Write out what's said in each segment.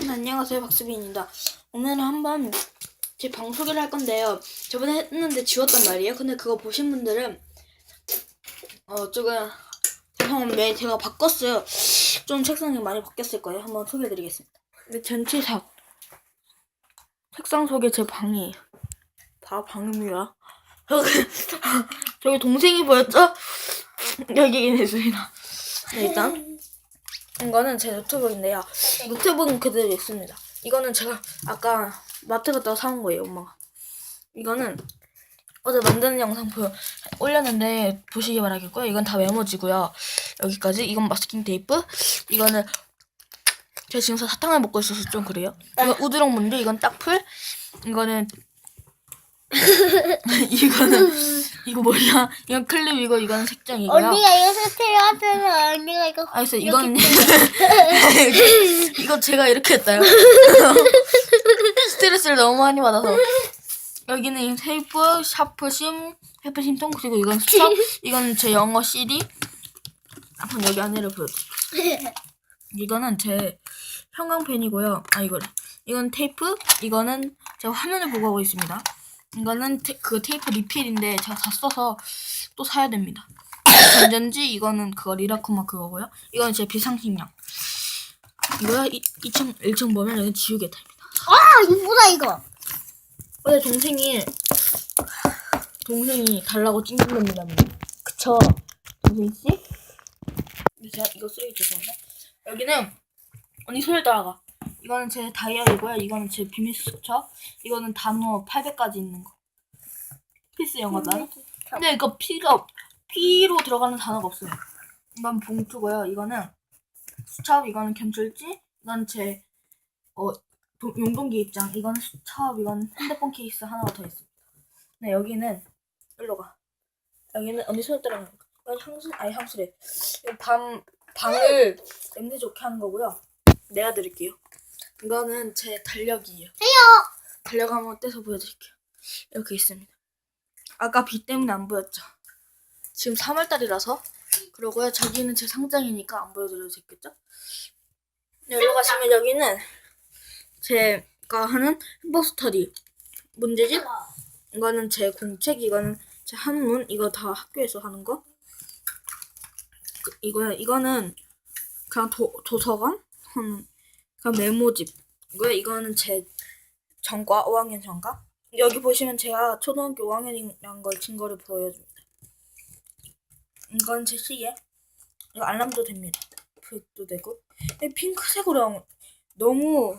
네, 안녕하세요 박수빈입니다. 오늘은 한번 제 방 소개를 할 건데요. 저번에 했는데 지웠단 말이에요. 근데 그거 보신 분들은 어 조금 죄송한데 네, 제가 바꿨어요. 좀 책상이 많이 바뀌었을 거예요. 한번 소개해드리겠습니다. 근데 전체상 책상 속에 제 방이에요. 다 방입니다. 저기, 동생이 보였죠? 여기 있습니다. 네, 일단 이거는 제 노트북인데요. 노트북은 그대로 있습니다. 이거는 제가 아까 마트 갔다가 사온 거예요, 엄마가. 이거는 어제 만드는 영상 보, 올렸는데 보시기 바라겠고요. 이건 다 메모지고요. 여기까지. 이건 마스킹 테이프. 이거는 제가 지금 사탕을 먹고 있어서 좀 그래요. 이건 우드롱 문제. 이건 딱풀. 이거는 이거는 이거 뭐냐? 이건 클립이고 이건 색종이고요. 언니가 이거 스테레오 하면 언니가 이거 알겠어. 이건 이거 제가 이렇게 했다요. 스트레스를 너무 많이 받아서 여기는 테이프, 샤프, 심, 페프 심통 그리고 이건 수첩, 이건 제 영어 CD. 한번 여기 안에를 보여드릴게요. 이거는 제 형광펜이고요. 아 이거래. 이건 테이프, 이거는 제가 화면을 보고 하고 있습니다. 이거는 테, 그 테이프 리필인데 제가 다 써서 또 사야 됩니다. 전전지 이거는 그거 리라쿠마 그거고요. 이건 제 비상식량. 이거야 2층 1층 보면 여기 지우개 타입니다. 아 이쁘다 이거 어제 동생이 동생이 달라고 찡찡 겁니다. 그쵸? 동생 씨? 근데 제가 이거 쓰기 죄송합니다. 여기는 언니 소리 따라가. 이거는 제 다이어리고요. 이거는 제 비밀 수첩. 이거는 단어 800까지 있는 거. 필수 영어 단어. 근데 이거 P가 P로 들어가는 단어가 없어요. 이건 봉투고요. 이거는 수첩. 이거는 견줄지. 이건 제 어, 도- 용돈기 입장. 이거는 수첩. 이건 핸드폰 케이스 하나가 더 있습니다. 네 여기는 일로 가. 여기는 언니 손을 따라가는 거. 이건 향수 아니 향수래. 이건 밤 방을 냄새 좋게 하는 거고요. 내가 드릴게요. 이거는 제 달력이에요. 해요 달력 한번 떼서 보여드릴게요. 이렇게 있습니다. 아까 비 때문에 안 보였죠? 지금 3월달이라서 그러고요. 저기는 제 상장이니까 안 보여드려도 됐겠죠? 네, 여기로 가시면 여기는 제가 하는 햄버 스터디 문제집 이거는 제 공책 이거는 제 한문 이거 다 학교에서 하는 거 그, 이거요 이거는 그냥 도, 도서관 한 그냥 메모집 이거요 이거는 제 전과 5학년 전과 여기 보시면 제가 초등학교 5학년이란 걸 증거를 보여줍니다. 이건 제 시계 이거 알람도 됩니다. 불도 되고 이 핑크색으로 너무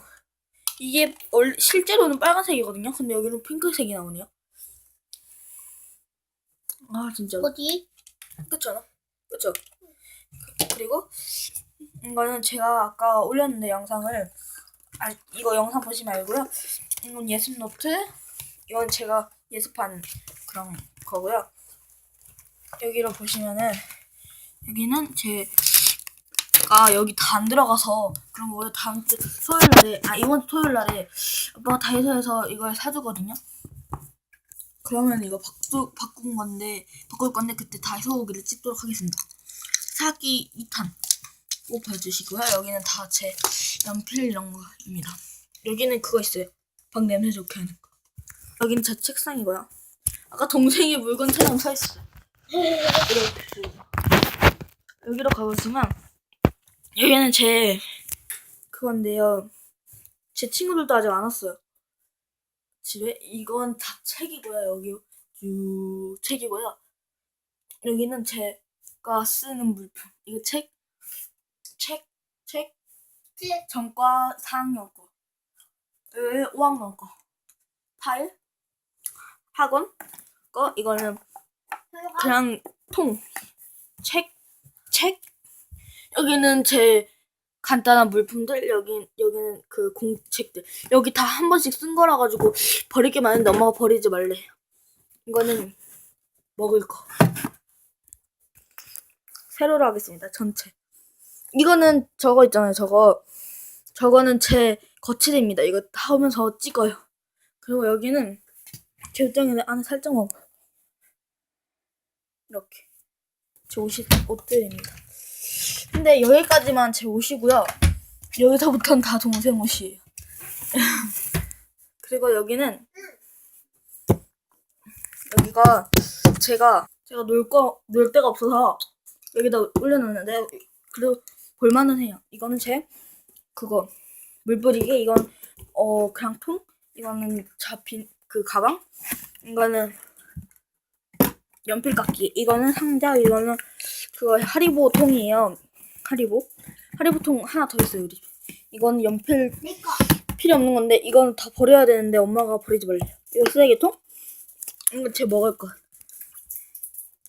이게 원 실제로는 빨간색이거든요. 근데 여기는 핑크색이 나오네요. 아 진짜 어디 그렇잖아. 그쵸? 그리고 이거는 제가 아까 올렸는데 영상을 아 이거 영상 보지 말고요. 이건 예습 노트. 이건 제가 예습한 그런 거고요. 여기로 보시면은 여기는 제가 여기 다 안 들어가서 그런 거고요. 다음 주 토요일 날에 아 이번 주 토요일 날에 아빠가 다이소에서 이걸 사주거든요. 그러면 이거 바꾸, 바꾼 건데 바꿀 건데 그때 다이소 오기를 찍도록 하겠습니다. 사기 2탄 꼭 봐주시고요. 여기는 다 제 연필 이런 거입니다. 여기는 그거 있어요. 방 냄새 좋게 하는 거. 여기는 제 책상이고요. 아까 동생이 물건처럼 서 있어요. 여기로 가보시면 여기는 제 그건데요. 제 친구들도 아직 안 왔어요. 집에 이건 다 책이고요. 여기 쭉 책이고요. 여기는 제가 쓰는 물품. 이거 책, 책. 전과 4학년 거, 에, 5학년 거, 파일, 학원 거. 이거는 그냥 통, 책, 책. 여기는 제 간단한 물품들 여기 여기는 그 공책들 여기 다 한 번씩 쓴 거라 가지고 버릴 게 많은데 엄마가 버리지 말래. 이거는 먹을 거. 세로로 하겠습니다. 전체. 이거는 저거 있잖아요. 저거 저거는 제 거치대입니다. 이거 다 오면서 찍어요. 그리고 여기는 제 옷장에 안에 살짝 먹어. 이렇게 제 옷이 옷들입니다. 근데 여기까지만 제 옷이고요. 여기서부터는 다 동생 옷이에요. 그리고 여기는 여기가 제가 제가 놀거놀 데가 없어서 여기다 올려놨는데 그래도 볼만은 해요. 이거는 제 그거 물뿌리기 이건 어 그냥 통 이거는 잡힌 그 가방 이거는 연필 깎기 이거는 상자 이거는 그거 하리보 통이에요. 하리보 하리보 통 하나 더 있어요. 우리. 이거는 연필 필요 없는 건데 이건 다 버려야 되는데 엄마가 버리지 말래요. 이거 쓰레기통? 이건 제 먹을 것.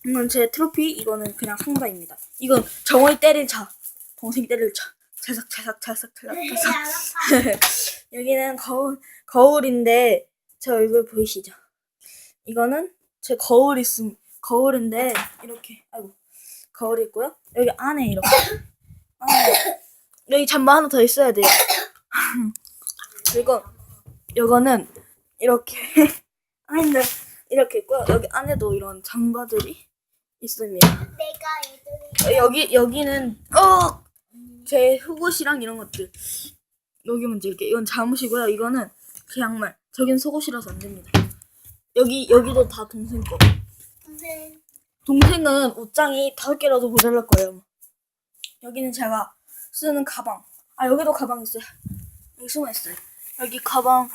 이건 제 트로피. 이거는 그냥 상자입니다. 이건 정월 때릴 차. 동생 때릴 차. 차삭 차삭 차삭 차삭 차삭. 여기는 거울 거울인데 제 얼굴 보이시죠? 이거는 제 거울 있음 거울인데 이렇게 아이고 거울 있고요. 여기 안에 이렇게 안에 여기 잠바 하나 더 있어야 돼요. 그리고 요거는 이렇게 안에 이렇게 있고요. 여기 안에도 이런 잠바들이 있습니다. 여기 여기는 어! 제 속옷이랑 이런 것들 여기 먼저 이렇게 이건 잠옷이고요. 이거는 제 양말. 저긴 속옷이라서 안 됩니다. 여기 여기도 다 동생 거. 동생은 옷장이 다섯 개라도 모자랄 거예요. 여기는 제가 쓰는 가방. 아 여기도 가방 있어요. 여기 숨어 있어요. 여기 가방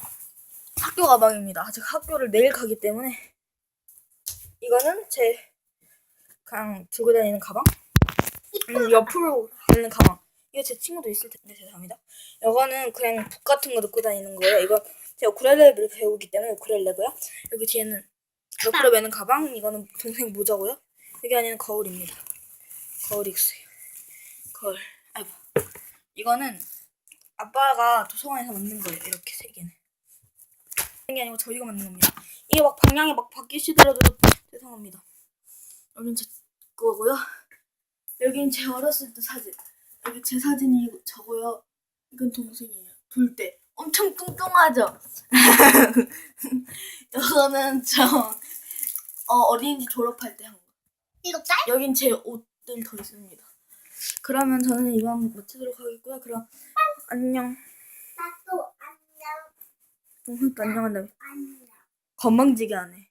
학교 가방입니다. 아직 학교를 내일 가기 때문에 이거는 제 그냥 들고 다니는 가방. 음, 옆으로 달리는 가방. 이거 제 친구도 있을 텐데 죄송합니다. 이거는 그냥 북 같은 거 넣고 다니는 거예요. 이거 제가 우쿨렐레를 배우기 때문에 우쿨렐레고요. 여기 뒤에는 옆으로 매는 가방. 이거는 동생 모자고요. 여기 안에는 거울입니다. 거울이 있어요. 거울. 아이고. 이거는 아빠가 도서관에서 만든 거예요. 이렇게 세 개는. 게 아니고 저희가 만든 겁니다. 이게 막 방향이 막 바뀌시더라도 죄송합니다. 여긴 제 거고요. 여긴 제 어렸을 때 사진. 여기 제 사진이 저고요. 이건 동생이에요. 둘 때. 엄청 뚱뚱하죠? 이거는 저 어, 어린이집 졸업할 때 한 거. 이거 짤? 여긴 제 옷들 더 있습니다. 그러면 저는 이만 마치도록 하겠고요. 그럼 안녕. 나도 안녕 동생도 안녕한다며. 안녕 건방지게 하네.